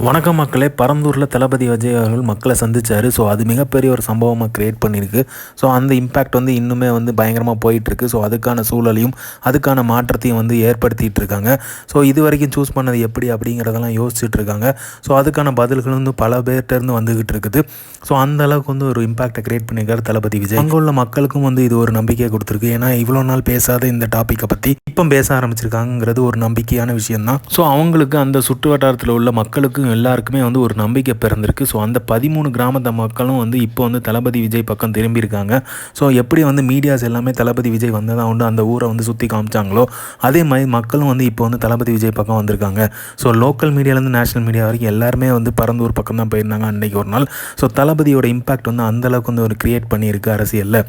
வணக்கம் மக்களே. பரந்தூரில் தளபதி விஜய் அவர்கள் மக்களை சந்திச்சார். ஸோ அது மிகப்பெரிய ஒரு சம்பவமாக க்ரியேட் பண்ணியிருக்கு ஸோ அந்த இம்பேக்ட் வந்து இன்னுமே வந்து பயங்கரமாக போயிட்டுருக்கு. ஸோ அதுக்கான சூழலையும் அதுக்கான மாற்றத்தையும் வந்து ஏற்படுத்திகிட்டு இருக்காங்க. ஸோ இது வரைக்கும் சூஸ் பண்ணது எப்படி அப்படிங்கிறதெல்லாம் யோசிச்சுட்டு இருக்காங்க. ஸோ அதுக்கான பதில்கள் வந்து பல பேர்கிட்டருந்து வந்துக்கிட்டு இருக்குது. ஸோ அந்த அளவுக்கு வந்து ஒரு இம்பாக்டை க்ரியேட் பண்ணியிருக்காரு தளபதி விஜய். அங்கே உள்ள மக்களுக்கும் வந்து இது ஒரு நம்பிக்கையை கொடுத்துருக்கு. ஏன்னா இவ்வளோ நாள் பேசாத இந்த டாப்பிக்கை பற்றி இப்போ பேச ஆரம்பிச்சிருக்காங்கிறது ஒரு நம்பிக்கையான விஷயம்தான். ஸோ அவங்களுக்கு அந்த சுற்று வட்டாரத்தில் உள்ள மக்களுக்கு மக்களுக்கும் எல்லாருக்குமே வந்து ஒரு நம்பிக்கை பிறந்திருக்கு. ஸோ அந்த பதிமூணு கிராமத்து மக்களும் வந்து இப்போ வந்து தளபதி விஜய் பக்கம் திரும்பியிருக்காங்க. ஸோ எப்படி வந்து மீடியாஸ் எல்லாமே தளபதி விஜய் வந்ததாக உண்டு அந்த ஊரை வந்து சுற்றி காமிச்சாங்களோ அதே மாதிரி மக்களும் வந்து இப்போ வந்து தளபதி விஜய் பக்கம் வந்திருக்காங்க. ஸோ லோக்கல் மீடியாலேருந்து நேஷனல் மீடியா வரைக்கும் எல்லாருமே வந்து பரந்தூர் பக்கம் தான் போயிருந்தாங்க அன்றைக்கி ஒரு நாள். ஸோ தளபதியோட இம்பாக்ட் வந்து அந்த அளவுக்கு வந்து ஒரு கிரியேட் பண்ணியிருக்கு அரசியலில்.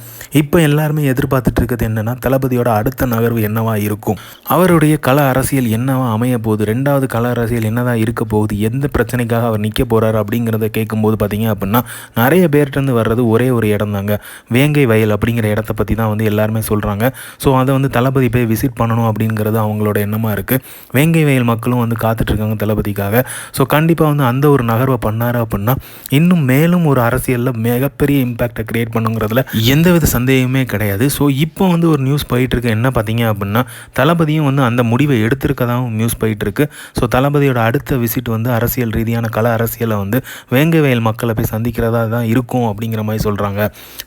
இப்போ எல்லாருமே எதிர்பார்த்துட்டு இருக்கிறது என்னென்னா தளபதியோட அடுத்த நகர்வு என்னவா இருக்கும்? அவருடைய கள அரசியல் என்னவா அமைய போகுது? ரெண்டாவது கள அரசியல் என்னதான் இருக்க போகுது? எந்த பிரச்சனைக்காக அவர் நிற்க போறாரு அப்படிங்கிறத கேட்கும்போது பார்த்தீங்க அப்படின்னா நிறைய பேர்கிட்டருந்து வர்றது ஒரே ஒரு இடம் தாங்க வேங்கை வயல் அப்படிங்கிற இடத்த பற்றி தான் வந்து எல்லாருமே சொல்கிறாங்க ஸோ அதை வந்து தளபதி போய் விசிட் பண்ணணும் அப்படிங்கிறது அவங்களோட எண்ணமாக இருக்குது வேங்கை வயல் மக்களும் வந்து காத்துட்ருக்காங்க தளபதிக்காக. ஸோ கண்டிப்பாக வந்து அந்த ஒரு நகர்வை பண்ணார் அப்படின்னா இன்னும் மேலும் ஒரு அரசியலில் மிகப்பெரிய இம்பேக்டை கிரியேட் பண்ணுங்கிறதுல எந்தவித சந்தேகமே கிடையாது. ஸோ இப்போ வந்து ஒரு நியூஸ் போயிட்டுருக்கு என்ன பார்த்தீங்க அப்படின்னா தளபதியும் வந்து அந்த முடிவை எடுத்திருக்கதாகவும் நியூஸ் போயிட்டுருக்கு ஸோ தளபதியோட அடுத்த விசிட் வந்து அரசு அரசியல் ரீதியான கல அரசியலை வந்து வேங்கை வயல் மக்களை போய் சந்திக்கிறதா தான் இருக்கும் அப்படிங்கிற மாதிரி சொல்கிறாங்க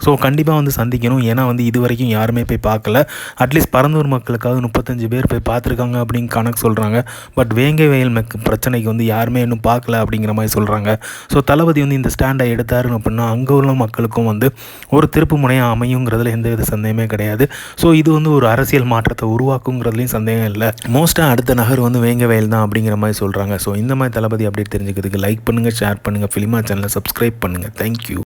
ஸோ கண்டிப்பாக வந்து சந்திக்கணும். ஏன்னா வந்து இது வரைக்கும் யாருமே போய் பார்க்கல. அட்லீஸ்ட் பரந்தூர் மக்களுக்காவது முப்பத்தஞ்சு பேர் போய் பார்த்துருக்காங்க அப்படின்னு கணக்கு சொல்கிறாங்க பட் வேங்கை வயல் மக் பிரச்சனைக்கு வந்து யாருமே இன்னும் பார்க்கல அப்படிங்கிற மாதிரி சொல்கிறாங்க ஸோ தளபதி வந்து இந்த ஸ்டாண்டை எடுத்தாரு அப்படின்னா அங்கே உள்ள மக்களுக்கும் வந்து ஒரு திருப்பு முனையாக அமையுங்கிறதுல எந்தவித சந்தேகமே கிடையாது. ஸோ இது வந்து ஒரு அரசியல் மாற்றத்தை உருவாக்குங்கிறதுலையும் சந்தேகம் இல்லை. மோஸ்ட்டாக அடுத்த நகர் வந்து வேங்கை வயல் தான் அப்படிங்கிற மாதிரி சொல்கிறாங்க ஸோ இந்த மாதிரி தளபதி அப்டேட் தெரிஞ்சுக்கிறதுக்கு லைக் பண்ணுங்கள் ஷேர் பண்ணுங்கள் ஃபிலிமா சேனலை சப்ஸ்கிரைப் பண்ணுங்கள் தேங்க்யூ